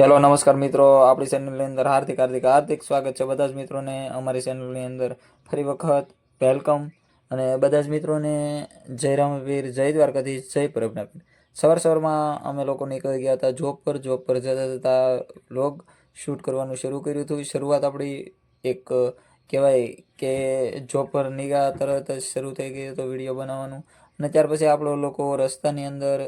Hello, નમસ્કાર મિત્રો. આપણી ચેનલની અંદર હાર્દિક હાર્દિક હાર્દિક સ્વાગત છે બધા જ મિત્રોને. અમારી ચેનલની અંદર ફરી વખત વેલકમ અને બધા જ મિત્રોને જય રામવીર, જય દ્વારકાથી જય પ્રભનાવીર સવાર સવારમાં અમે લોકો નીકળી ગયા હતા જોબ પર. જોબ પર જતા જતા લોગ શૂટ કરવાનું શરૂ કર્યું હતું. શરૂઆત આપણી એક, કહેવાય કે જોબ પર નીકળ્યા તરત જ શરૂ થઈ ગઈ હતો વીડિયો બનાવવાનું. અને ત્યાર પછી આપણો લોકો રસ્તાની અંદર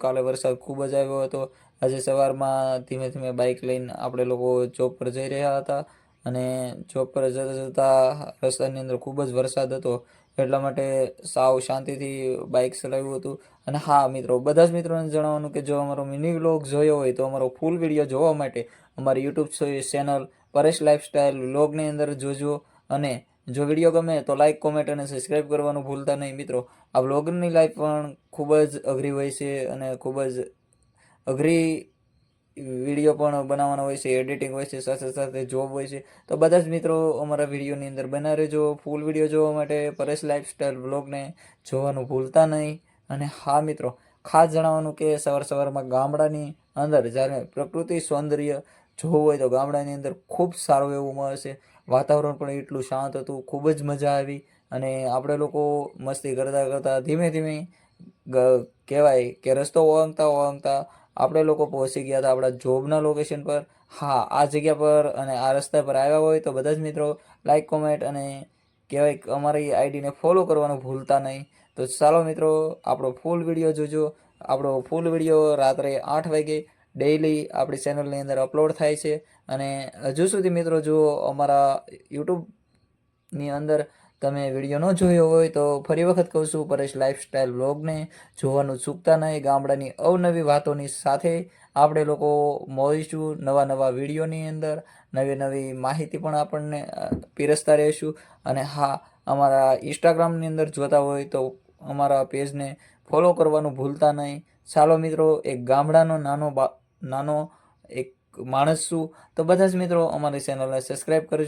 કાલે વરસાદ ખૂબ જ આવ્યો હતો. આજે સવારમાં ધીમે ધીમે બાઇક લઈને આપણે લોકો જોબ પર જઈ રહ્યા હતા અને જોબ પર જતા જતા રસ્તાની અંદર ખૂબ જ વરસાદ હતો. એટલા માટે સાવ શાંતિથી બાઇક ચલાવ્યું હતું. અને હા, મિત્રો, બધા જ મિત્રોને જણાવવાનું કે જો અમારો મિની વ્લોગ જોયો હોય તો અમારો ફૂલ વીડિયો જોવા માટે અમારી યુટ્યુબ ચેનલ પરેશ લાઇફસ્ટાઈલ વ્લોગની અંદર જોજો. અને જો વીડિયો ગમે તો લાઈક કોમેન્ટ અને સબસ્ક્રાઈબ કરવાનું ભૂલતા નહીં. મિત્રો, આ વ્લોગની લાઈફ પણ ખૂબ જ અઘરી હોય છે અને ખૂબ જ અઘરી વીડિયો પણ બનાવવાનો હોય છે એડિટિંગ હોય છે, સાથે સાથે જોબ હોય છે. તો બધા જ મિત્રો અમારા વિડીયોની અંદર બના રહેજો. ફૂલ વીડિયો જોવા માટે પરેશ લાઇફસ્ટાઈલ વ્લોગને જોવાનું ભૂલતા નહીં. અને હા, મિત્રો, ખાસ જણાવવાનું કે સવાર સવારમાં ગામડાની અંદર જ્યારે પ્રકૃતિ સૌંદર્ય જોવું હોય તો ગામડાની અંદર ખૂબ સારું એવું મળશે. વાતાવરણ પણ એટલું શાંત હતું, ખૂબ જ મજા આવી અને આપણે લોકો મસ્તી કરતાં કરતાં ધીમે ધીમે કહેવાય કે રસ્તો ઓળંગતા ઓળંગતા આપણે લોકો પહોંચી ગયા હતા આપણા જોબના લોકેશન પર. હા, આ જગ્યા પર અને આ રસ્તા પર આવ્યા હોય તો બધા જ મિત્રો લાઈક કોમેન્ટ અને કહેવાય અમારી આઈડીને ફોલો કરવાનું ભૂલતા નહીં. તો ચાલો મિત્રો, આપણો ફૂલ વીડિયો જોજો. આપણો ફૂલ વીડિયો રાત્રે આઠ વાગે ડેઈલી આપણી ચેનલની અંદર અપલોડ થાય છે. અને હજુ સુધી મિત્રો જુઓ અમારા યુટ્યુબની અંદર તમે વીડિયો ન જોયો હોય તો ફરી વખત કહું છું, પરેશ લાઇફસ્ટાઈલ વ્લોગને જોવાનું ચૂકતા નહીં. ગામડાની અવનવી વાતોની સાથે આપણે લોકો મળીશું નવા નવા વિડીયોની અંદર. નવી નવી માહિતી પણ આપણને પીરસતા રહીશું. અને હા, અમારા ઇન્સ્ટાગ્રામની અંદર જોતા હોય તો અમારા પેજને ફોલો કરવાનું ભૂલતા નહીં. ચાલો મિત્રો, એક ગામડાનો નાનો બા નાનો એક માણસ છું. તો બધા જ મિત્રો અમારી ચેનલને સબસ્ક્રાઈબ કરજો